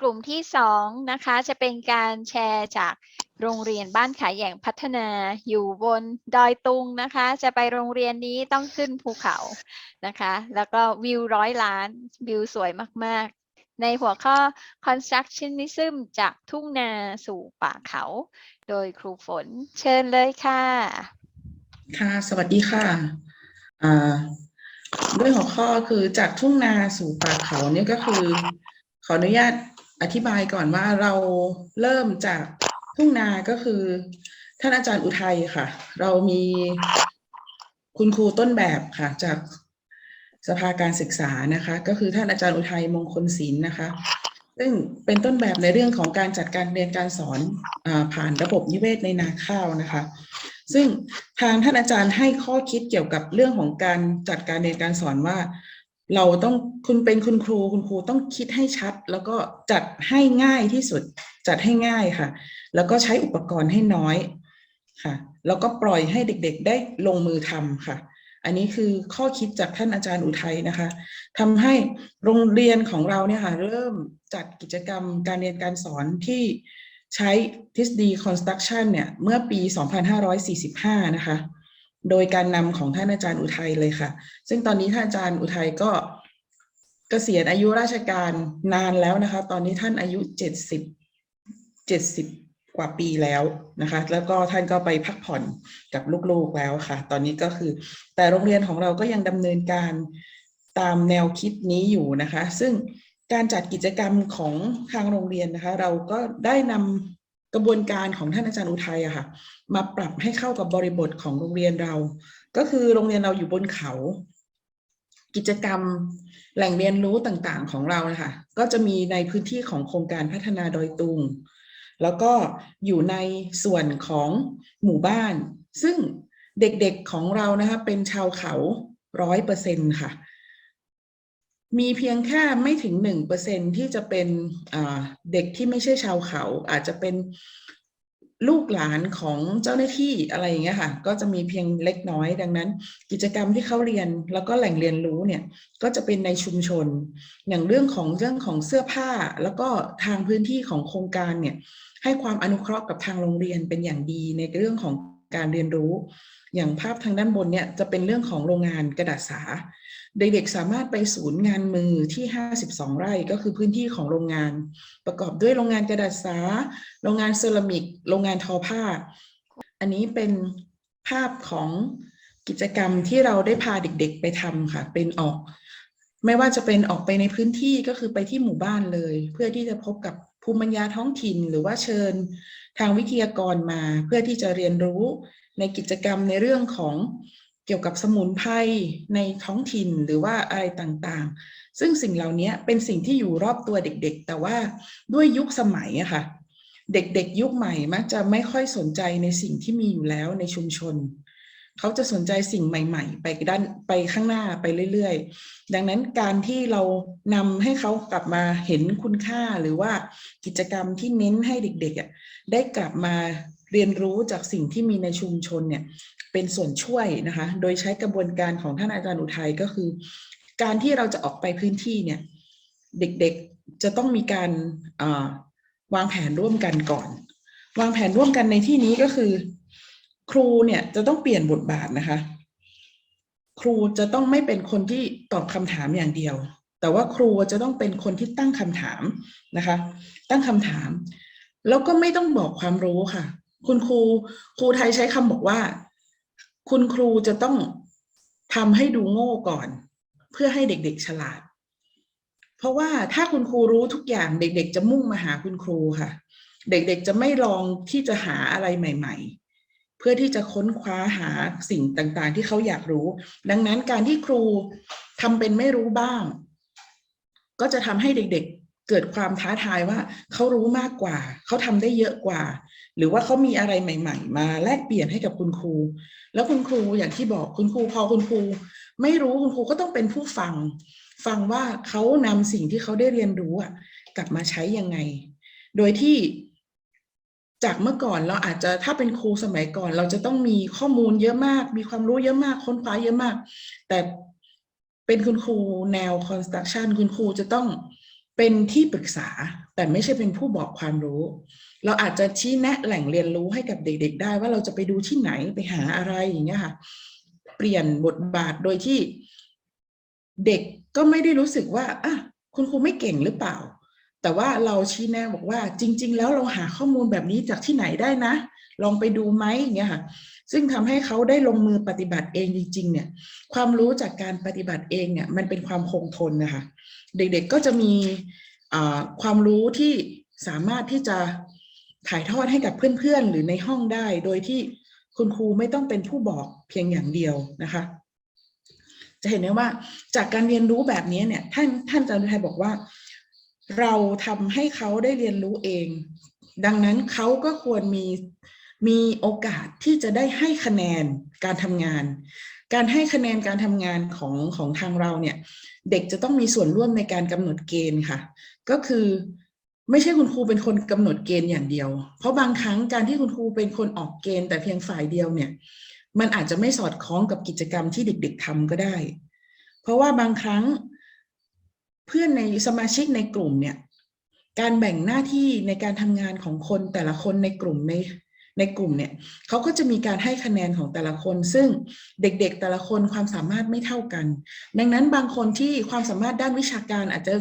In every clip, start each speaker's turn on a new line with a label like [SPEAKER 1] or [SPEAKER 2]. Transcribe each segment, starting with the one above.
[SPEAKER 1] กลุ่มที่สองนะคะ จะเป็นการแชร์จากโรงเรียนบ้านขายแย่งพัฒนาอยู่บนดอยตุงนะคะ จะไปโรงเรียนนี้ต้องขึ้นภูเขานะคะ แล้วก็วิวร้อยล้านวิวสวยมากๆ ในหัวข้อ constructionism จากทุ่งนาสู่ป่าเขา โดยครูฝนเชิญเลยค่ะ
[SPEAKER 2] ค่ะ สวัสดีค่ะอ่าด้วยหัวข้อคือจากทุ่งนาสู่ป่าเขาเนี่ยก็คือขออนุญาต อธิบายก่อนว่าเราเริ่มจากทุ่งนาก็คือ ท่านอาจารย์อุทัยค่ะ เรามีคุณครูต้นแบบค่ะ จากสภาการศึกษานะคะ ก็คือท่านอาจารย์อุทัยมงคลศิลป์นะคะ ซึ่งเป็นต้นแบบในเรื่องของการจัดการเรียนการสอนอผ่านระบบนิเวศในนาข้าวนะคะ ซึ่งทางท่านอาจารย์ให้ข้อคิดเกี่ยวกับเรื่องของการจัดการเรียนการสอนว่า เราต้องคุณเป็นคุณครูคุณครูต้องคิดให้ชัด แล้วก็จัดให้ง่ายที่สุดจัดให้ง่ายค่ะ แล้วก็ใช้อุปกรณ์ให้น้อยค่ะ แล้วก็ปล่อยให้เด็กๆ ได้ลงมือทำค่ะ อันนี้คือข้อคิดจากท่านอาจารย์อุทัยนะคะทำให้โรงเรียนของเราเนี่ยค่ะ เริ่มจัดกิจกรรมการเรียนการสอนที่ใช้ทฤษฎี construction เนี่ย เมื่อปี 2545 นะคะ โดยการนำของท่านอาจารย์อุทัยเลยค่ะ ซึ่งตอนนี้ท่านอาจารย์อุทัยก็เกษียณอายุราชการนานแล้วนะคะ ตอนนี้ท่านอายุ70 70กว่าปีแล้วนะคะ แล้วก็ท่านก็ไปพักผ่อนกับลูกๆแล้วค่ะ ตอนนี้ก็คือ แต่โรงเรียนของเราก็ยังดำเนินการตามแนวคิดนี้อยู่นะคะ ซึ่งการจัดกิจกรรมของทางโรงเรียนนะคะ เราก็ได้นำ กระบวนการของท่านอาจารย์อุทัยอะค่ะ มาปรับให้เข้ากับบริบทของโรงเรียนเรา ก็คือโรงเรียนเราอยู่บนเขา กิจกรรมแหล่งเรียนรู้ต่างๆของเรานะคะก็จะมีในพื้นที่ของโครงการพัฒนาดอยตุง แล้วก็อยู่ในส่วนของหมู่บ้าน ซึ่งเด็กๆของเรานะคะเป็นชาวเขาร้อยเปอร์เซ็นค่ะ มีเพียงแค่ไม่ถึงหนึ่งเปอร์เซ็นที่จะเป็นเด็กที่ไม่ใช่ชาวเขา อาจจะเป็นลูกหลานของเจ้าหน้าที่อะไรอย่างเงี้ยค่ะก็จะมีเพียงเล็กน้อยดังนั้น กิจกรรมที่เขาเรียนแล้วก็แหล่งเรียนรู้เนี่ยก็จะเป็นในชุมชน อย่างเรื่องของเรื่องของเสื้อผ้า แล้วก็ทางพื้นที่ของโครงการเนี่ยให้ความอนุเคราะห์กับทางโรงเรียนเป็นอย่างดีในเรื่องของการเรียนรู้ อย่างภาพทางด้านบนเนี่ยจะเป็นเรื่องของโรงงานกระดาษสา เด็กๆสามารถไปศูนย์งานมือที่ 52 ไร่ก็คือพื้นที่ของโรงงาน ประกอบด้วยโรงงานกระดาษสา โรงงานเซรามิก โรงงานทอผ้า อันนี้เป็นภาพของกิจกรรมที่เราได้พาเด็กๆไปทำค่ะ เป็นออก ไม่ว่าจะเป็นออกไปในพื้นที่ก็คือไปที่หมู่บ้านเลย เพื่อที่จะพบกับภูมิปัญญาท้องถิ่น หรือว่าเชิญทางวิทยากรมา เพื่อที่จะเรียนรู้ในกิจกรรมในเรื่องของ กี่ยวกับสมุนไพรในท้องถิ่นหรือว่าอะไรต่างๆ ซึ่งสิ่งเหล่านี้เป็นสิ่งที่อยู่รอบตัวเด็กๆ แต่ว่าด้วยยุคสมัยอะค่ะ เด็กๆ ยุคใหม่มักจะไม่ค่อยสนใจในสิ่งที่มีอยู่แล้วในชุมชน เขาจะสนใจสิ่งใหม่ ๆ ไปด้านไปข้างหน้าไปเรื่อยๆ ดังนั้นการที่เรานำให้เขากลับมาเห็นคุณค่าหรือว่ากิจกรรมที่เน้นให้เด็กๆได้กลับมา เรียนรู้จากสิ่งที่มีในชุมชนเนี่ยเป็นส่วนช่วยนะคะ โดยใช้กระบวนการของท่านอาจารย์อุทัยก็คือ การที่เราจะออกไปพื้นที่เนี่ยเด็กๆจะต้องมีการวางแผนร่วมกันก่อน วางแผนร่วมกันในที่นี้ก็คือ ครูเนี่ยจะต้องเปลี่ยนบทบาทนะคะ ครูจะต้องไม่เป็นคนที่ตอบคำถามอย่างเดียว แต่ว่าครูจะต้องเป็นคนที่ตั้งคำถามนะคะ ตั้งคำถาม แล้วก็ไม่ต้องบอกความรู้ค่ะ คุณครูครูไทยใช้คำบอกว่า คุณครูจะต้องทำให้ดูโง่ก่อน เพื่อให้เด็กๆฉลาด เพราะว่าถ้าคุณครูรู้ทุกอย่างเด็กๆ จะมุ่งมาหาคุณครูค่ะ เด็กๆจะไม่ลองที่จะหาอะไรใหม่ ๆ เพื่อที่จะค้นคว้าหาสิ่งต่างๆ ที่เขาอยากรู้ ดังนั้นการที่ครูทำเป็นไม่รู้บ้าง ก็จะทำให้เด็กๆเกิดความท้าทายว่าเขารู้มากกว่า เขาทำได้เยอะกว่า หรือว่าเขามีอะไรใหม่ ๆ มาแลกเปลี่ยนให้กับคุณครู แล้วคุณครูอย่างที่บอกคุณครูพอคุณครู ไม่รู้คุณครูก็ต้องเป็นผู้ฟัง ฟังว่าเขานำสิ่งที่เขาได้เรียนรู้อะกลับมาใช้ยังไง โดยที่จากเมื่อก่อนเราอาจจะถ้าเป็นครูสมัยก่อน เราจะต้องมีข้อมูลเยอะมาก มีความรู้เยอะมากค้นคว้าเยอะมาก แต่เป็นคุณครูแนว construction คุณครูจะต้อง เป็นที่ปรึกษาแต่ไม่ใช่เป็นผู้บอกความรู้ เราอาจจะชี้แนะแหล่งเรียนรู้ให้กับเด็ก ๆ ได้ว่าเราจะไปดูที่ไหนไปหาอะไรอย่างเงี้ยค่ะ เปลี่ยนบทบาทโดยที่เด็กก็ไม่ได้รู้สึกว่าอะคุณครูไม่เก่งหรือเปล่า แต่ว่าเราชี้แนะบอกว่า จริง ๆ แล้วเราหาข้อมูลแบบนี้จากที่ไหนได้นะ ลองไปดูไหมอย่างเงี้ยค่ะ ซึ่งทำให้เขาได้ลงมือปฏิบัติเองจริง ๆ เนี่ย ความรู้จากการปฏิบัติเองเนี่ย มันเป็นความคงทนนะคะ เด็กๆก็จะมีความรู้ที่สามารถที่จะถ่ายทอดให้กับเพื่อนๆ หรือในห้องได้ โดยที่คุณครูไม่ต้องเป็นผู้บอกเพียงอย่างเดียวนะคะ จะเห็นได้ว่าจากการเรียนรู้แบบนี้เนี่ยท่านท่านอาจารย์ไทยบอกว่า เราทำให้เขาได้เรียนรู้เอง ดังนั้นเขาก็ควรมีมีโอกาสที่จะได้ให้คะแนนการทำงาน การให้คะแนนการทำงานของของทางเราเนี่ย เด็กจะต้องมีส่วนร่วมในการกำหนดเกณฑ์ค่ะ ก็คือไม่ใช่คุณครูเป็นคนกำหนดเกณฑ์อย่างเดียว เพราะบางครั้งการที่คุณครูเป็นคนออกเกณฑ์แต่เพียงฝ่ายเดียวเนี่ย มันอาจจะไม่สอดคล้องกับกิจกรรมที่เด็ก ๆทำก็ได้ เพราะว่าบางครั้งเพื่อนในสมาชิกในกลุ่มเนี่ย การแบ่งหน้าที่ในการทำงานของคนแต่ละคนในกลุ่มใน ในกลุ่มเนี่ยเขาก็จะมีการให้คะแนนของแต่ละคน ซึ่งเด็กๆแต่ละคนความสามารถไม่เท่ากัน ดังนั้นบางคนที่ความสามารถด้านวิชาการอาจจะ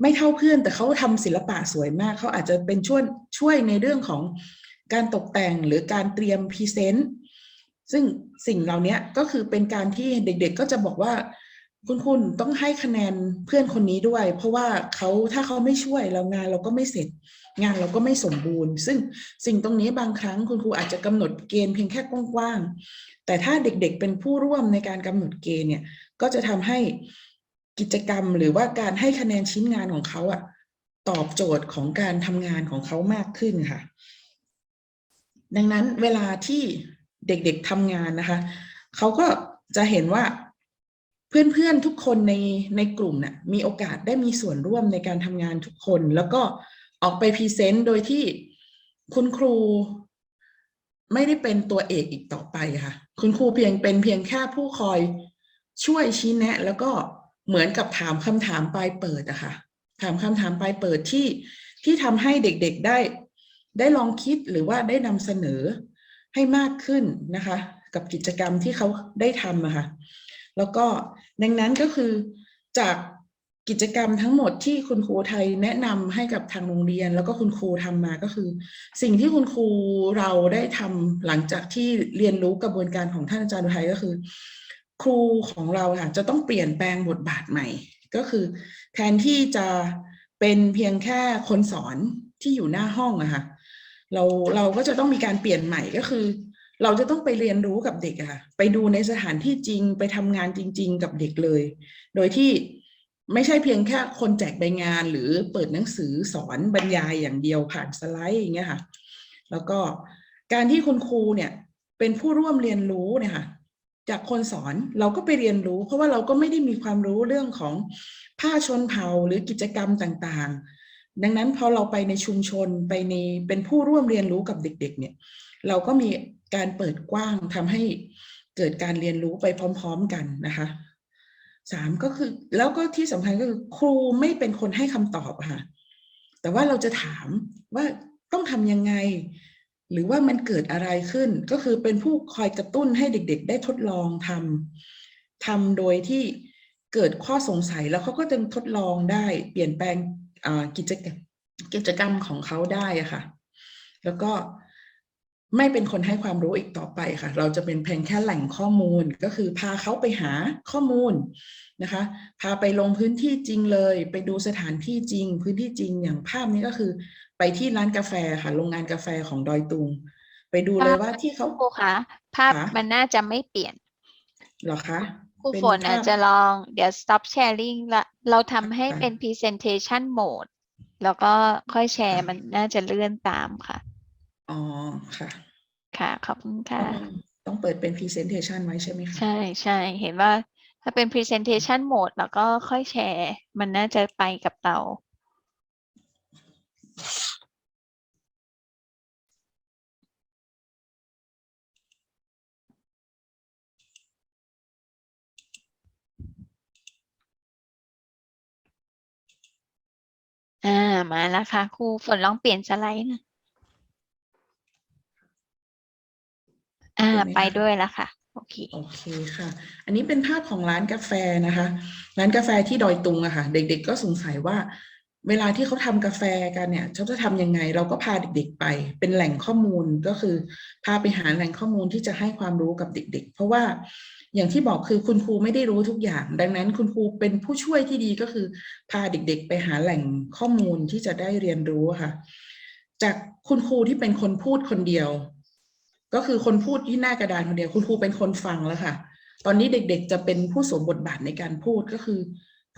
[SPEAKER 2] ไม่เท่าเพื่อน แต่เขาทำศิลปะสวยมาก เขาอาจจะเป็นช่วยช่วยในเรื่องของการตกแต่งหรือการเตรียมพรีเซนต์ซึ่งสิ่งเหล่านี้ก็คือเป็นการที่เด็กๆ ก็จะบอกว่า คุณคุณต้องให้คะแนนเพื่อนคนนี้ด้วย เพราะว่าเขาถ้าเขาไม่ช่วยเรางานเราก็ไม่เสร็จ งานเราก็ไม่สมบูรณ์ ซึ่งสิ่งตรงนี้บางครั้งคุณครูอาจจะกำหนดเกณฑ์เพียงแค่กว้างๆแต่ถ้าเด็กๆเป็นผู้ร่วมในการกำหนดเกณฑ์เนี่ย ก็จะทำให้กิจกรรมหรือว่าการให้คะแนนชิ้นงานของเขาอะตอบโจทย์ของการทำงานของเขามากขึ้นค่ะ ดังนั้นเวลาที่เด็กๆทำงานนะคะ เขาก็จะเห็นว่า เพื่อนๆทุกคนในในกลุ่มเนี่ยมีโอกาสได้มีส่วนร่วมในการทำงานทุกคน แล้วก็ออกไปพรีเซนต์โดยที่คุณครูไม่ได้เป็นตัวเอกอีกต่อไปค่ะ คุณครูเพียงเป็นเพียงแค่ผู้คอยช่วยชี้แนะ แล้วก็เหมือนกับถามคำถามปลายเปิดอะค่ะ ถามคำถามปลายเปิดที่ที่ทำให้เด็กๆได้ ได้ลองคิดหรือว่าได้นำเสนอให้มากขึ้นนะคะ กับกิจกรรมที่เขาได้ทำอะค่ะ แล้วก็ ดังนั้นก็คือจากกิจกรรมทั้งหมดที่คุณครูไทยแนะนำให้กับทางโรงเรียน แล้วก็คุณครูทำมาก็คือ สิ่งที่คุณครูเราได้ทำหลังจากที่เรียนรู้กระบวนการของท่านอาจารย์อุทัยก็คือ ครูของเราค่ะจะต้องเปลี่ยนแปลงบทบาทใหม่ ก็คือ แทนที่จะเป็นเพียงแค่คนสอนที่อยู่หน้าห้องอะค่ะเราเราก็จะต้องมีการเปลี่ยนใหม่ก็คือ เราจะต้องไปเรียนรู้กับเด็กอะค่ะ ไปดูในสถานที่จริง ไปทำงานจริง ๆ กับเด็กเลย โดยที่ไม่ใช่เพียงแค่คนแจกใบงานหรือเปิดหนังสือสอนบรรยายอย่างเดียวผ่านสไลด์อย่างเงี้ยค่ะ แล้วก็การที่คุณครูเนี่ยเป็นผู้ร่วมเรียนรู้เนี่ยค่ะจากคนสอนเราก็ไปเรียนรู้ เพราะว่าเราก็ไม่ได้มีความรู้เรื่องของผ้าชนเผ่าหรือกิจกรรมต่างๆ ดังนั้นพอเราไปในชุมชนไปในเป็นผู้ร่วมเรียนรู้กับเด็ก ๆ เนี่ย เราก็มี การเปิดกว้างทำให้เกิดการเรียนรู้ไปพร้อม ๆกันนะคะสามก็คือแล้วก็ที่สำคัญก็คือครูไม่เป็นคนให้คำตอบค่ะ แต่ว่าเราจะถามว่าต้องทำยังไง หรือว่ามันเกิดอะไรขึ้น ก็คือเป็นผู้คอยกระตุ้นให้เด็ก ๆ ได้ทดลองทำทำโดยที่เกิดข้อสงสัยแล้วเขาก็จะทดลองได้เปลี่ยนแปลงกิจกรรมกิจกรรมของเขาได้อะค่ะ แล้วก็ ไม่เป็นคนให้ความรู้อีกต่อไปค่ะ เราจะเป็นเพียงแค่แหล่งข้อมูลก็คือพาเขาไปหาข้อมูลนะคะ พาไปลงพื้นที่จริงเลย ไปดูสถานที่จริง พื้นที่จริงอย่างภาพนี้ก็คือ ไปที่ร้านกาแฟค่ะ โรงงานกาแฟของดอยตุง ไปดูเลยว่าที่เขา
[SPEAKER 1] ครูคะภาพ
[SPEAKER 2] คะ
[SPEAKER 1] มันน่าจะไม่เปลี่ยน
[SPEAKER 2] เหรอคะ
[SPEAKER 1] ครู
[SPEAKER 2] เป็น
[SPEAKER 1] ฝนอาจ
[SPEAKER 2] ภาพ
[SPEAKER 1] จะลองเดี๋ยว stop sharing ละเราทำให้
[SPEAKER 2] ค่ะ
[SPEAKER 1] เป็น presentation mode แล้วก็ค่อยแชร์
[SPEAKER 2] ค่ะ
[SPEAKER 1] มันน่าจะเลื่อนตามค่ะ
[SPEAKER 2] อ๋อ ค่ะ
[SPEAKER 1] ค่ะ ขอบคุณค่ะ
[SPEAKER 2] ต้อง ต้องเปิดเป็น presentation ไว้ใช่ไหมคะ
[SPEAKER 1] ใช่ใช่ เห็นว่า ถ้าเป็น presentation mode แล้วก็ค่อยแชร์ มันน่าจะไปกับเรามาแล้วค่ะครู ฝนลองเปลี่ยนสไลด์นะ อ่า
[SPEAKER 2] เห็นไหม
[SPEAKER 1] ไป
[SPEAKER 2] คะ
[SPEAKER 1] ด้วยแล้วค่ะ โอเค
[SPEAKER 2] โอเคค่ะ อันนี้เป็นภาพของร้านกาแฟนะคะ ร้านกาแฟที่ดอยตุงอะค่ะ เด็กๆก็สงสัยว่า เวลาที่เขาทำกาแฟกันเนี่ยเขาจะทำยังไง เราก็พาเด็กๆไป เป็นแหล่งข้อมูลก็คือ พาไปหาแหล่งข้อมูลที่จะให้ความรู้กับเด็ก ๆ เพราะว่าอย่างที่บอกคือคุณครูไม่ได้รู้ทุกอย่าง ดังนั้นคุณครูเป็นผู้ช่วยที่ดีก็คือ พาเด็กๆ ไปหาแหล่งข้อมูลที่จะได้เรียนรู้อะค่ะ จากคุณครูที่เป็นคนพูดคนเดียว ก็คือคนพูดที่หน้ากระดานคนเดียวคุณครูเป็นคนฟังแล้วค่ะ ตอนนี้เด็กๆจะเป็นผู้สวมบทบาทในการพูดก็คือ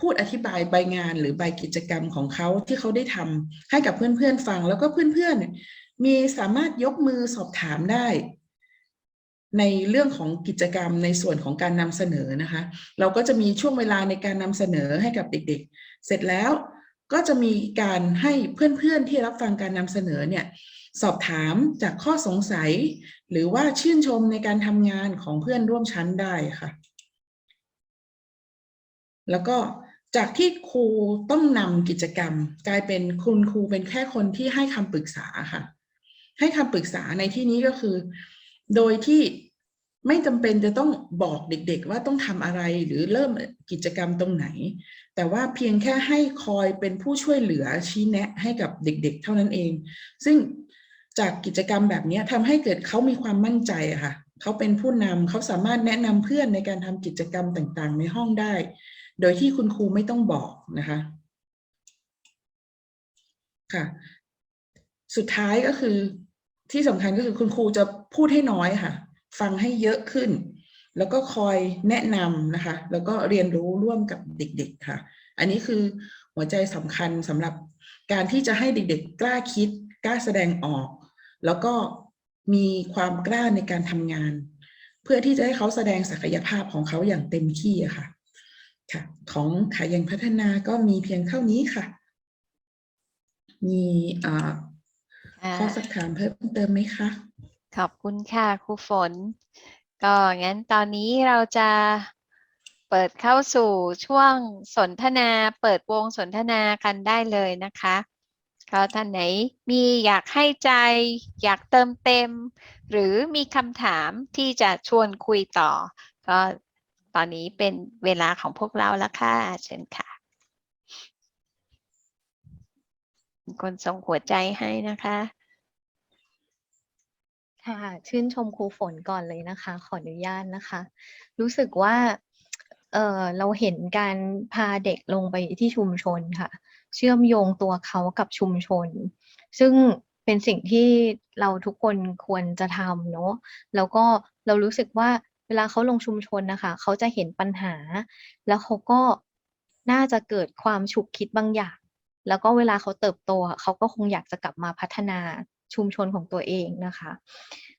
[SPEAKER 2] พูดอธิบายใบงานหรือใบกิจกรรมของเขาที่เขาได้ทำให้กับเพื่อนๆฟัง แล้วก็เพื่อนๆมีสามารถยกมือสอบถามได้ ในเรื่องของกิจกรรมในส่วนของการนำเสนอนะคะ เราก็จะมีช่วงเวลาในการนำเสนอให้กับเด็กๆ เสร็จแล้วก็จะมีการให้เพื่อนๆที่รับฟังการนำเสนอเนี่ย สอบถามจากข้อสงสัย หรือว่าชื่นชมในการทำงานของเพื่อนร่วมชั้นได้ค่ะ แล้วก็จากที่ครูต้องนำกิจกรรม กลายเป็นคุณครูเป็นแค่คนที่ให้คำปรึกษาค่ะ ให้คำปรึกษาในที่นี้ก็คือ โดยที่ไม่จำเป็นจะต้องบอกเด็กๆ ว่าต้องทำอะไรหรือเริ่มกิจกรรมตรงไหน แต่ว่าเพียงแค่ให้คอยเป็นผู้ช่วยเหลือชี้แนะให้กับเด็กๆ เท่านั้นเอง ซึ่ง จากกิจกรรมแบบนี้ทำให้เกิดเขามีความมั่นใจค่ะเขาเป็นผู้นำเขาสามารถแนะนำเพื่อนในการทำกิจกรรมต่างๆ ในห้องได้ โดยที่คุณครูไม่ต้องบอกนะคะค่ะ สุดท้ายก็คือที่สำคัญก็คือคุณครูจะพูดให้น้อยค่ะ ฟังให้เยอะขึ้น แล้วก็คอยแนะนำนะคะ แล้วก็เรียนรู้ร่วมกับเด็ก ๆ ค่ะ อันนี้คือหัวใจสำคัญสำหรับการที่จะให้เด็ก ๆ กล้าคิด กล้าแสดงออก แล้วก็มีความกล้าในการทำงาน เพื่อที่จะให้เขาแสดงศักยภาพของเขาอย่างเต็มที่อะค่ะค่ะ ของขายยังพัฒนาก็มีเพียงเท่านี้ค่ะ มีอ่า
[SPEAKER 1] อ่า
[SPEAKER 2] ข้อสักถามเพิ่มเติมไหมคะ
[SPEAKER 1] ขอบคุณค่ะครูฝน ก็งั้นตอนนี้เราจะเปิดเข้าสู่ช่วงสนทนา เปิดวงสนทนากันได้เลยนะคะ ก็ท่านไหนมีอยากให้ใจ อยากเติมเต็ม หรือมีคำถามที่จะชวนคุยต่อ ก็ตอนนี้เป็นเวลาของพวกเราแล้วค่ะ เชิญค่ะคนส่งหัวใจให้นะคะ
[SPEAKER 3] ค่ะ ชื่นชมครูฝนก่อนเลยนะคะ ขออนุญาตนะคะ รู้สึกว่า เออเราเห็นการพาเด็กลงไปที่ชุมชนค่ะ เชื่อมโยงตัวเขากับชุมชน ซึ่งเป็นสิ่งที่เราทุกคนควรจะทำเนาะแล้วก็เรารู้สึกว่าเวลาเขาลงชุมชนนะคะ เขาจะเห็นปัญหา แล้วเขาก็น่าจะเกิดความฉุกคิดบางอย่าง แล้วก็เวลาเขาเติบโต เขาก็คงอยากจะกลับมาพัฒนาชุมชนของตัวเองนะคะ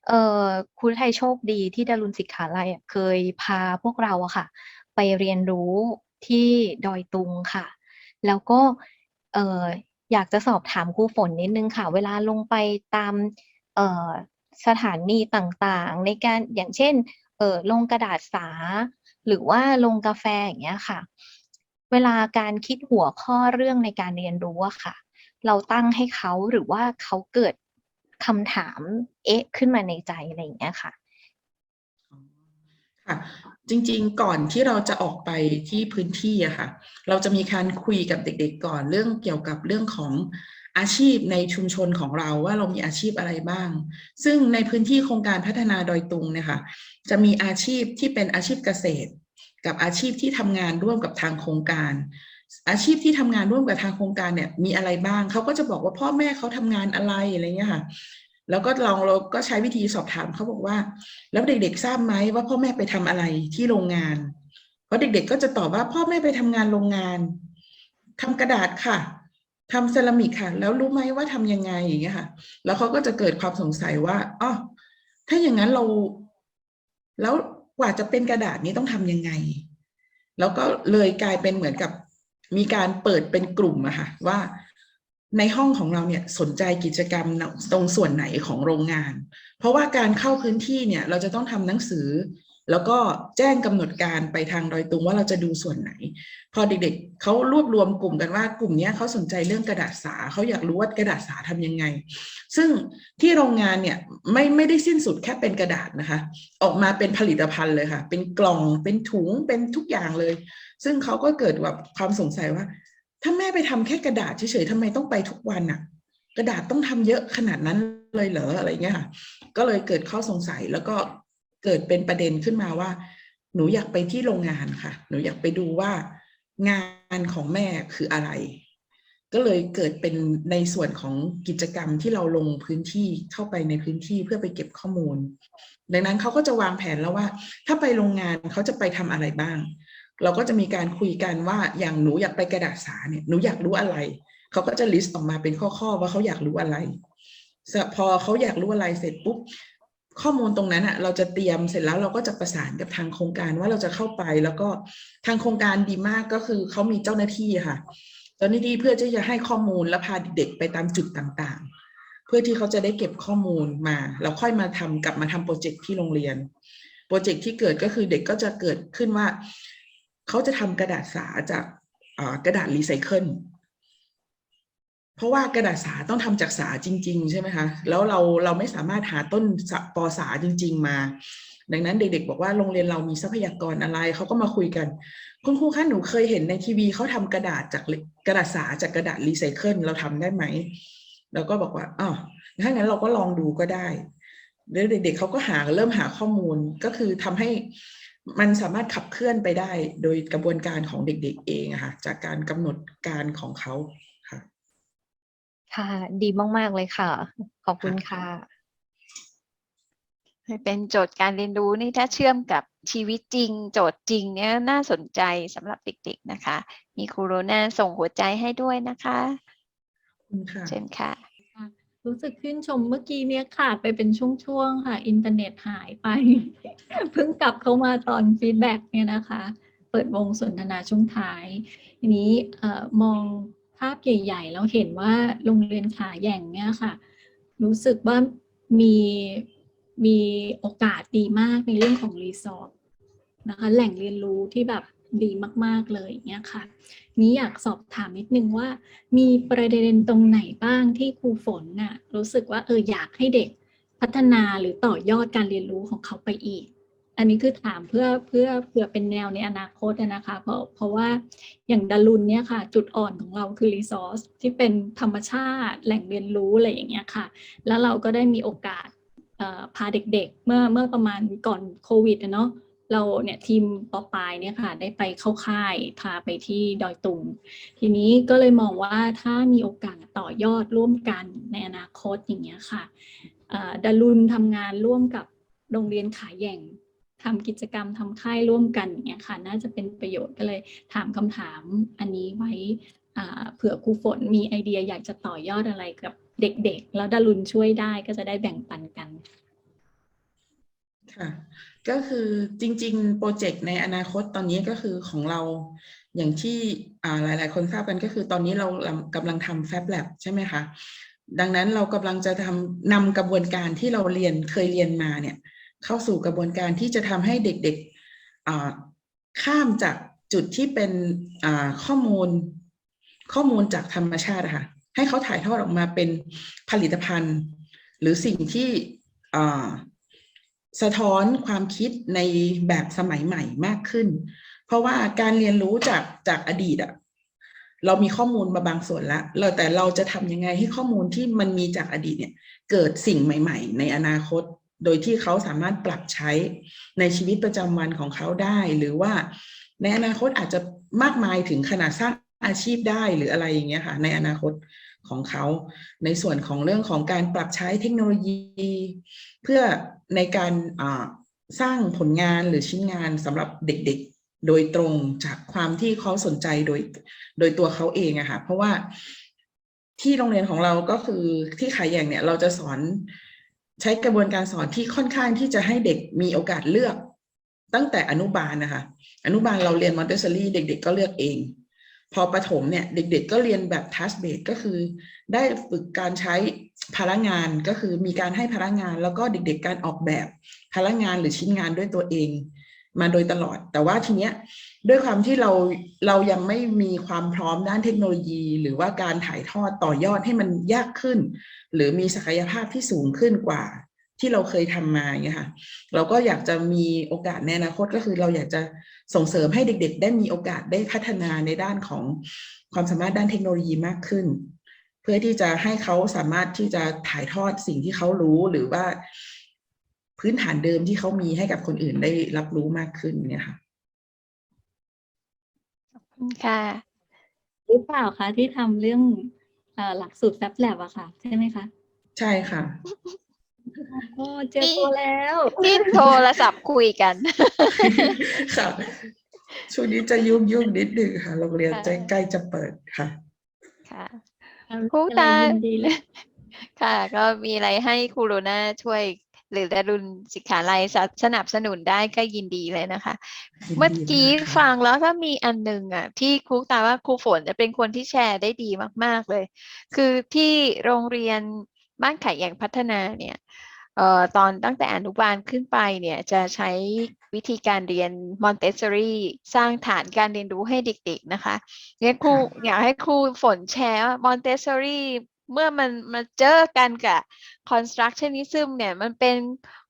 [SPEAKER 3] เอ่อครูไทยโชคดีที่ดารุณศิกขาลัยเคยพาพวกเราอะค่ะ ไปเรียนรู้ที่ดอยตุงค่ะ แล้วก็ เอ่ออยากจะสอบถามครูฝนนิดนึงค่ะ เวลาลงไปตามเอ่อสถานีต่างๆ ในการอย่างเช่น เอ่อลงกระดาษสา หรือว่าลงกาแฟอย่างเงี้ยค่ะ เวลาการคิดหัวข้อเรื่องในการเรียนรู้อะค่ะ เราตั้งให้เขาหรือว่าเขาเกิดคำถามเอ๊ะขึ้นมาในใจอะไรอย่างเงี้ยค่ะ
[SPEAKER 2] ค่ะ จริงๆ ก่อนที่เราจะออกไปที่พื้นที่อะค่ะ เราจะมีการคุยกับเด็กๆก่อนเรื่องเกี่ยวกับเรื่องของอาชีพในชุมชนของเราว่าเรามีอาชีพอะไรบ้าง ซึ่งในพื้นที่โครงการพัฒนาดอยตุงเนี่ยค่ะจะมีอาชีพที่เป็นอาชีพเกษตร กับอาชีพที่ทำงานร่วมกับทางโครงการ อาชีพที่ทำงานร่วมกับทางโครงการเนี่ยมีอะไรบ้างเขาก็จะบอกว่าพ่อแม่เขาทำงานอะไรอะไรเงี้ยค่ะ แล้วก็ลองเราก็ใช้วิธีสอบถามเขาบอกว่า แล้วเด็กๆทราบไหมว่าพ่อแม่ไปทำอะไรที่โรงงาน เพราะเด็กๆก็จะตอบว่าพ่อแม่ไปทำงานโรงงานทำกระดาษค่ะทำเซรามิกค่ะ แล้วรู้ไหมว่าทำยังไงอย่างเงี้ยค่ะ แล้วเขาก็จะเกิดความสงสัยว่าอ๋อถ้าอย่างนั้นเรา แล้วกว่าจะเป็นกระดาษนี้ต้องทำยังไง แล้วก็เลยกลายเป็นเหมือนกับมีการเปิดเป็นกลุ่มอะค่ะว่า ในห้องของเราเนี่ยสนใจกิจกรรมตรงส่วนไหนของโรงงาน เพราะว่าการเข้าพื้นที่เนี่ยเราจะต้องทำหนังสือ แล้วก็แจ้งกำหนดการไปทางดอยตุงว่าเราจะดูส่วนไหน พอเด็กๆเขารวบรวมกลุ่มกันว่ากลุ่มนี้เขาสนใจเรื่องกระดาษสาเขาอยากรู้ว่ากระดาษสาทำยังไง ซึ่งที่โรงงานเนี่ยไม่ไม่ได้สิ้นสุดแค่เป็นกระดาษนะคะ ออกมาเป็นผลิตภัณฑ์เลยค่ะ เป็นกล่องเป็นถุงเป็นทุกอย่างเลย ซึ่งเขาก็เกิดแบบความสงสัยว่า ถ้าแม่ไปทำแค่กระดาษเฉยๆทำไมต้องไปทุกวันอะกระดาษต้องทำเยอะขนาดนั้นเลยเหรออะไรเงี้ยค่ะ ก็เลยเกิดข้อสงสัยแล้วก็เกิดเป็นประเด็นขึ้นมาว่า หนูอยากไปที่โรงงานค่ะ หนูอยากไปดูว่างานของแม่คืออะไร ก็เลยเกิดเป็นในส่วนของกิจกรรมที่เราลงพื้นที่เข้าไปในพื้นที่เพื่อไปเก็บข้อมูล ดังนั้นเขาก็จะวางแผนแล้วว่า ถ้าไปโรงงานเขาจะไปทำอะไรบ้าง เราก็จะมีการคุยกันว่าอย่างหนูอยากไปกระดาษสาเนี่ยหนูอยากรู้อะไรเขาก็จะลิสต์ออกมาเป็นข้อๆว่าเขาอยากรู้อะไรพอเขาอยากรู้อะไรเสร็จปุ๊บข้อมูลตรงนั้นอะเราจะเตรียมเสร็จแล้วเราก็จะประสานกับทางโครงการว่าเราจะเข้าไปแล้วก็ทางโครงการดีมากก็คือเขามีเจ้าหน้าที่ค่ะเจ้าหน้าที่เพื่อที่จะให้ข้อมูลและพาเด็กไปตามจุดต่างๆ เพื่อที่เขาจะได้เก็บข้อมูลมาแล้วค่อยมาทำกลับมาทำโปรเจกต์ที่โรงเรียนโปรเจกต์ที่เกิดก็คือเด็กก็จะเกิดขึ้นว่า เขาจะทำกระดาษสาจากกระดาษรีไซเคิลเพราะว่ากระดาษสาต้องทำจากสาจริง ๆ ใช่ไหมคะแล้วเราเราไม่สามารถหาต้นปอสาจริง ๆ มา ดังนั้นเด็กๆบอกว่าโรงเรียนเรามีทรัพยากรอะไรเขาก็มาคุยกัน คุณครูคะหนูเคยเห็นในทีวีเขาทำกระดาษจากกระดาษสาจากกระดาษรีไซเคิลเราทำได้ไหมเราก็บอกว่าอ๋อถ้างั้นเราก็ลองดูก็ได้แล้วเด็กๆเขาก็หาเริ่มหาข้อมูลก็คือทำให้ มันสามารถขับเคลื่อนไปได้โดยกระบวนการของเด็กๆเองอะค่ะจากการกำหนดการของเขาค่ะ
[SPEAKER 3] ค่ะ ดีมาก ๆ เลยค่ะ ขอบคุณค่ะ
[SPEAKER 1] ให้เป็นโจทย์การเรียนรู้นี่ถ้าเชื่อมกับชีวิตจริง โจทย์จริงเนี่ยน่าสนใจสำหรับเด็ก ๆ นะคะ มีครูโรนาส่งหัวใจให้ด้วยนะคะ
[SPEAKER 2] ขอบคุณค่ะ
[SPEAKER 1] เช่นค่ะ
[SPEAKER 4] รู้สึกชื่นชมเมื่อกี้เนี่ยขาดไปเป็นช่วงๆค่ะ อินเทอร์เน็ตหายไป เพิ่งกลับเข้ามาตอนฟีดแบ็กเนี่ยนะคะ เปิดวงสนทนาช่วงท้ายทีนี้มองภาพใหญ่ ๆ แล้วเห็นว่าโรงเรียนขาแหย่งเนี่ยค่ะ รู้สึกว่ามีมีโอกาสดีมากในเรื่องของรีสอร์ทนะคะ แหล่งเรียนรู้ที่แบบดีมาก ๆ เลยเนี่ยค่ะ นี้อยากสอบถามนิดนึงว่า มีประเด็นตรงไหนบ้างที่ครูฝนน่ะรู้สึกว่าเอออยากให้เด็กพัฒนาหรือต่อยอดการเรียนรู้ของเขาไปอีก อันนี้คือถามเพื่อเพื่อเพื่อเป็นแนวในอนาคตนะคะ เพราะเพราะว่าอย่างดารุนเนี่ยค่ะ จุดอ่อนของเราคือรีซอสที่เป็นธรรมชาติแหล่งเรียนรู้อะไรอย่างเงี้ยค่ะ แล้วเราก็ได้มีโอกาสพาเด็กๆ เมื่อเมื่อประมาณก่อนโควิดอะเนาะ เราเนี่ยทีมปอปลายเนี่ยค่ะ ได้ไปเข้าค่ายพาไปที่ดอยตุงทีนี้ก็เลยมองว่าถ้ามีโอกาสต่อยอดร่วมกันในอนาคตอย่างเงี้ยค่ะดารุนทำงานร่วมกับโรงเรียนขาแย่งทำกิจกรรมทำค่ายร่วมกันอย่างเงี้ยค่ะ น่าจะเป็นประโยชน์ก็เลยถามคำถามอันนี้ไว้เผื่อครูฝนมีไอเดียอยากจะต่อยอดอะไรกับเด็กๆ แล้วดารุนช่วยได้ก็จะได้แบ่งปันกัน
[SPEAKER 2] ค่ะ ก็คือจริงๆ โปรเจกต์ในอนาคตตอนนี้ก็คือของเราอย่างที่หลายๆ คนทราบกันก็คือตอนนี้เรากำลังทำ Fab Lab ใช่ไหมคะ ดังนั้นเรากำลังจะทำนำกระบวนการที่เราเรียนเคยเรียนมาเนี่ยเข้าสู่กระบวนการที่จะทำให้เด็กๆข้ามจากจุดที่เป็นข้อมูลข้อมูลจากธรรมชาติะค่ะให้เขาถ่ายทอดออกมาเป็นผลิตภัณฑ์ หรือสิ่งที่ สะท้อนความคิดในแบบสมัยใหม่มากขึ้น เพราะว่าการเรียนรู้จากจากอดีตอะเรามีข้อมูลมาบางส่วนแล้วเราแต่เราจะทำยังไงให้ข้อมูลที่มันมีจากอดีตเนี่ย เกิดสิ่งใหม่ ๆ ในอนาคต โดยที่เขาสามารถปรับใช้ในชีวิตประจำวันของเขาได้ หรือว่าในอนาคตอาจจะมากมายถึงขนาดสร้างอาชีพได้หรืออะไรอย่างเงี้ยค่ะ ในอนาคตของเขา ในส่วนของเรื่องของการปรับใช้เทคโนโลยี เพื่อ ในการสร้างผลงานหรือชิ้นงานสำหรับเด็กๆ โดยตรงจากความที่เขาสนใจโดยโดยตัวเขาเองอะค่ะเพราะว่าที่โรงเรียนของเราก็คือที่ขายอย่างเนี่ยเราจะสอนใช้กระบวนการสอนที่ค่อนข้างที่จะให้เด็กมีโอกาสเลือกตั้งแต่อนุบาลนะคะ อนุบาลเราเรียนมอนเตสซอรี่เด็ก ๆ ก็เลือกเอง พอประถมเนี่ยเด็ก ๆ ก็เรียนแบบทัสเบสก็คือ ได้ฝึกการใช้ พลังงานก็คือมีการให้พลังงานแล้วก็เด็กๆการออกแบบพลังงานหรือชิ้นงานด้วยตัวเอง มาโดยตลอด แต่ว่าทีเนี้ยด้วยความที่เราเรายังไม่มีความพร้อมด้านเทคโนโลยี หรือว่าการถ่ายทอดต่อยอดให้มันยากขึ้น หรือมีศักยภาพที่สูงขึ้นกว่าที่เราเคยทำมาอย่างเงี้ยค่ะเราก็อยากจะมีโอกาสในอนาคตก็คือเราอยากจะส่งเสริมให้เด็ก ๆ ได้มีโอกาสได้พัฒนาในด้านของความสามารถด้านเทคโนโลยีมากขึ้น พื่อที่จะให้เขาสามารถที่จะถ่ายทอดสิ่งที่เขารู้หรือว่าพื้นฐานเดิมที่เขามีให้กับคนอื่นได้รับรู้มากขึ้นเนี่ยค่ะ
[SPEAKER 1] ค่ะ
[SPEAKER 4] หรือเปล่าคะที่ทำเรื่องเอ่อหลักสูตรแซบแลบอะค่ะ ใช่ไหมคะ
[SPEAKER 2] ใช่ค่ะ
[SPEAKER 4] โอ้เจอตัวแล้ว
[SPEAKER 1] ที่โทรศัพท์คุยกัน
[SPEAKER 2] ค่ะช่วงนี้จะยุ่งยุ่งๆนิดหนึ่งค่ะโรงเรียน
[SPEAKER 1] ค่ะ
[SPEAKER 2] จะใกล้จะเปิดค่ะ
[SPEAKER 1] ค่ะ
[SPEAKER 4] เอา
[SPEAKER 1] ครู
[SPEAKER 4] อะไร
[SPEAKER 1] ตา
[SPEAKER 4] ยินดีเลย
[SPEAKER 1] ค่ะ ก็มีอะไรให้ครูโรน่าช่วย หรือดารุณสิกขาลัยสสนับสนุนได้ก็ยินดีเลยนะคะ
[SPEAKER 2] ยินดี
[SPEAKER 1] เมื่อกี้
[SPEAKER 2] มากค่ะ
[SPEAKER 1] ฟังแล้วก็มีอันหนึ่งอะ ที่ครูตาว่าครูฝนจะเป็นคนที่แชร์ได้ดีมาก ๆเลย คือที่โรงเรียนบ้านไข่แยงพัฒนาเนี่ยเอ่อตอนตั้งแต่อนุบาลขึ้นไปเนี่ยจะใช้ วิธีการเรียนมอนเตสซอรี่สร้างฐานการเรียนรู้ให้เด็กๆนะคะงั้นครูอยากให้ครูฝนแชร์ว่ามอนเตสซอรี่เมื่อมันมาเจอกันกับ constructionism เนี่ยมันเป็น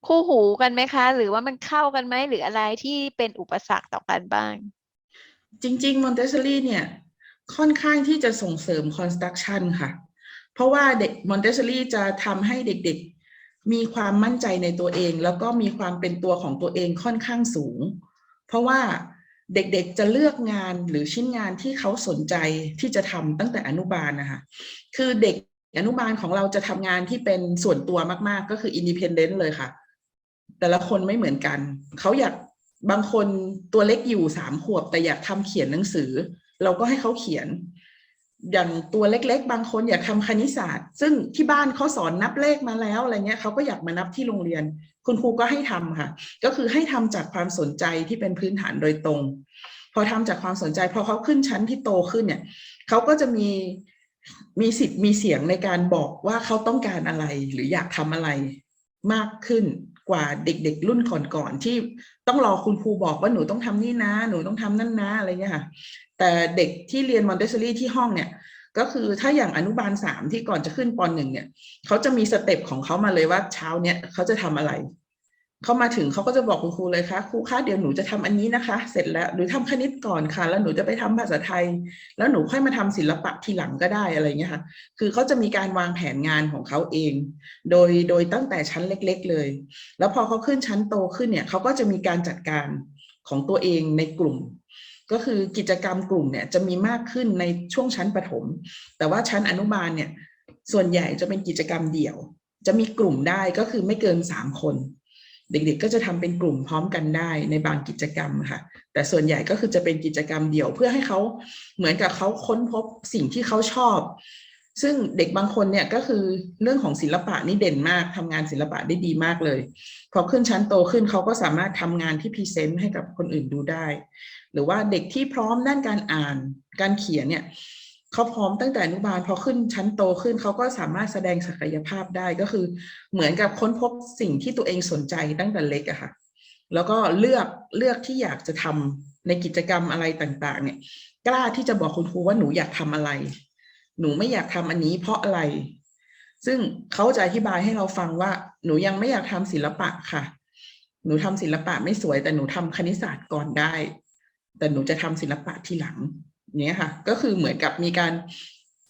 [SPEAKER 1] คู่หูกันไหมคะ หรือว่ามันเข้ากันไหมหรืออะไรที่เป็นอุปสรรคต่อกันบ้าง
[SPEAKER 2] จริงๆ Montessori เนี่ย ค่อนข้างที่จะส่งเสริม construction ค่ะ เพราะว่าเด็ก Montessori จะทำให้เด็กๆ มีความมั่นใจในตัวเอง แล้วก็มีความเป็นตัวของตัวเองค่อนข้างสูง เพราะว่าเด็กๆจะเลือกงานหรือชิ้นงานที่เขาสนใจที่จะทำตั้งแต่อนุบาลนะคะคือเด็กอนุบาลของเราจะทำงานที่เป็นส่วนตัวมากๆ ก็คือ independent เลยค่ะ แต่ละคนไม่เหมือนกัน เขาอยากบางคนตัวเล็กอยู่สามขวบ แต่อยากทำเขียนหนังสือ เราก็ให้เขาเขียน อย่างตัวเล็กๆ บางคนอยากทำคณิตศาสตร์ ซึ่งที่บ้านเขาสอนนับเลขมาแล้วอะไรเงี้ยเขาก็อยากมานับที่โรงเรียน คุณครูก็ให้ทำค่ะ ก็คือให้ทำจากความสนใจที่เป็นพื้นฐานโดยตรง พอทำจากความสนใจ พอเขาขึ้นชั้นที่โตขึ้นเนี่ยเขาก็จะมีมีสิทธิ์มีเสียงในการบอกว่าเขาต้องการอะไรหรืออยากทำอะไรมากขึ้นกว่าเด็กๆ รุ่นก่อนๆที่ต้องรอคุณครูบอกว่าหนูต้องทำนี่นะ หนูต้องทำนั่นนะอะไรเงี้ยค่ะ แต่เด็กที่เรียนมอนเตสซอรี่ที่ห้องเนี่ยก็คือถ้าอย่างอนุบาลสามที่ก่อนจะขึ้นปหนึ่งเนี่ยเขาจะมีสเต็ปของเขามาเลยว่าเช้าเนี้ยเขาจะทำอะไรเขามาถึงเขาก็จะบอกคุณครูเลยค่ะครูคะเดี๋ยวหนูจะทำอันนี้นะคะ เสร็จแล้วหรือทำคณิตก่อนค่ะ แล้วหนูจะไปทำภาษาไทย แล้วหนูค่อยมาทำศิลปะทีหลังก็ได้อะไรเงี้ยค่ะ คือเขาจะมีการวางแผนงานของเขาเอง โดยโดยตั้งแต่ชั้นเล็ก ๆ เลย แล้วพอเขาขึ้นชั้นโตขึ้นเนี่ยเขาก็จะมีการจัดการของตัวเองในกลุ่ม ก็คือกิจกรรมกลุ่มเนี่ยจะมีมากขึ้นในช่วงชั้นประถม แต่ว่าชั้นอนุบาลเนี่ยส่วนใหญ่จะเป็นกิจกรรมเดี่ยว จะมีกลุ่มได้ก็คือไม่เกินสามคน เด็กๆก็จะทำเป็นกลุ่มพร้อมกันได้ในบางกิจกรรมค่ะ แต่ส่วนใหญ่ก็คือจะเป็นกิจกรรมเดี่ยวเพื่อให้เขาเหมือนกับเขาค้นพบสิ่งที่เขาชอบ ซึ่งเด็กบางคนเนี่ยก็คือเรื่องของศิลปะนี่เด่นมากทำงานศิลปะได้ดีมากเลย พอขึ้นชั้นโตขึ้นเขาก็สามารถทำงานที่พรีเซนต์ให้กับคนอื่นดูได้ หรือว่าเด็กที่พร้อมด้านการอ่าน การเขียนเนี่ยเขาพร้อมตั้งแต่อนุบาลพอขึ้นชั้นโตขึ้นเขาก็สามารถแสดงศักยภาพได้ก็คือ เหมือนกับค้นพบสิ่งที่ตัวเองสนใจตั้งแต่เล็กอะค่ะ แล้วก็เลือกเลือกที่อยากจะทำในกิจกรรมอะไรต่างๆ เนี่ย กล้าที่จะบอกคุณครูว่าหนูอยากทำอะไร หนูไม่อยากทำอันนี้เพราะอะไร ซึ่งเขาจะอธิบายให้เราฟังว่า หนูยังไม่อยากทำศิลปะค่ะ หนูทำศิลปะไม่สวยแต่หนูทำคณิตศาสตร์ก่อนได้ แต่หนูจะทำศิลปะทีหลังเนี้ยค่ะ ก็คือเหมือนกับมีการ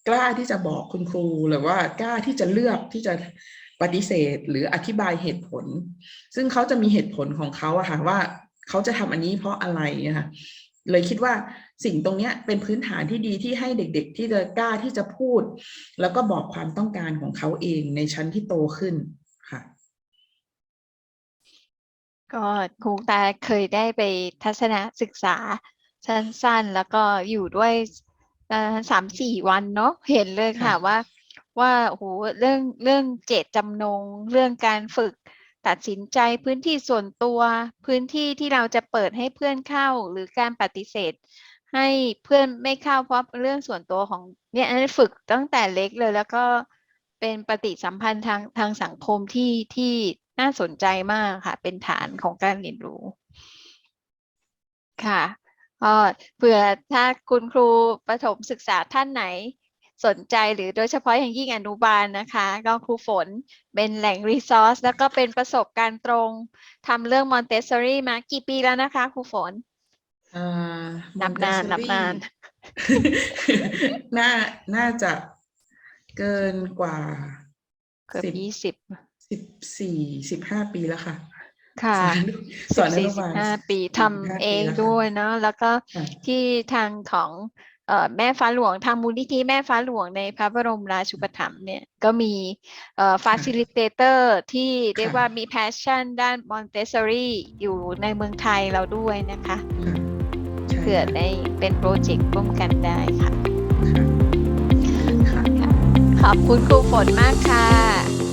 [SPEAKER 2] กล้าที่จะบอกคุณครูหรือว่ากล้าที่จะเลือกที่จะปฏิเสธหรืออธิบายเหตุผล ซึ่งเขาจะมีเหตุผลของเขาอะค่ะว่าเขาจะทำอันนี้เพราะอะไรนะคะเลยคิดว่าสิ่งตรงนี้เป็นพื้นฐานที่ดีที่ให้เด็ก ๆ ที่จะกล้าที่จะพูด แล้วก็บอกความต้องการของเขาเองในชั้นที่โตขึ้นค่ะ
[SPEAKER 1] ก็ครูตาเคยได้ไปทัศนศึกษาสั้นๆ แล้วก็อยู่ด้วยสามสี่วันเนาะเห็นเลยค่ะ
[SPEAKER 2] ค่ะ
[SPEAKER 1] ว่าว่าโอ้โหเรื่องเรื่องเจตจำนง เรื่องการฝึกตัดสินใจพื้นที่ส่วนตัว พื้นที่ที่เราจะเปิดให้เพื่อนเข้าหรือการปฏิเสธ ให้เพื่อนไม่เข้าเพราะเรื่องส่วนตัวของเนี่ยอันนี้ฝึกตั้งแต่เล็กเลยแล้วก็เป็นปฏิสัมพันธ์ทางทางสังคมที่ที่ น่าสนใจมากค่ะ เป็นฐานของการเรียนรู้ ค่ะก็เผื่อถ้าคุณครูประถมศึกษาท่านไหนสนใจหรือโดยเฉพาะอย่างยิ่งอนุบาลนะคะ ก็ครูฝนเป็นแหล่งรีซอสแล้วก็เป็นประสบการณ์ตรงทำเรื่องมอนเตสซอรี่มากี่ปีแล้วนะคะครูฝน
[SPEAKER 2] อ่า
[SPEAKER 1] นับนานนับนาน
[SPEAKER 2] น่า น่าจะเกินกว่า
[SPEAKER 1] เกือบ
[SPEAKER 2] สิบ
[SPEAKER 1] ยี่สิบ
[SPEAKER 2] สิบสี่สิบห้าปีแล้วค่ะ
[SPEAKER 1] ค่ะ
[SPEAKER 2] สอนอ
[SPEAKER 1] สี่
[SPEAKER 2] นุ
[SPEAKER 1] สิ
[SPEAKER 2] บา
[SPEAKER 1] บ
[SPEAKER 2] ล
[SPEAKER 1] ห้าปี
[SPEAKER 2] 45
[SPEAKER 1] ทำเอง
[SPEAKER 2] ปีแล้วค่ะ
[SPEAKER 1] ด้วยเนาะแล้วก็
[SPEAKER 2] ค่ะ
[SPEAKER 1] ที่ทางของเอ่อแม่ฟ้าหลวงทางมูลนิธิแม่ฟ้าหลวงในพระบรมราชูปถัมภ์เนี่ยก็มีเอ่อ facilitator ที่เรียก
[SPEAKER 2] ค่ะ
[SPEAKER 1] ว่ามี passion ด้าน Montessori อยู่ในเมืองไทยเราด้วยนะคะ
[SPEAKER 2] ค่ะใช่
[SPEAKER 1] เผื่อได้เป็นโปรเจกต์ร่วมกันได้ค่ะ
[SPEAKER 2] ค่ะค่ะ
[SPEAKER 1] ขอบคุณครูฝนมากค่ะ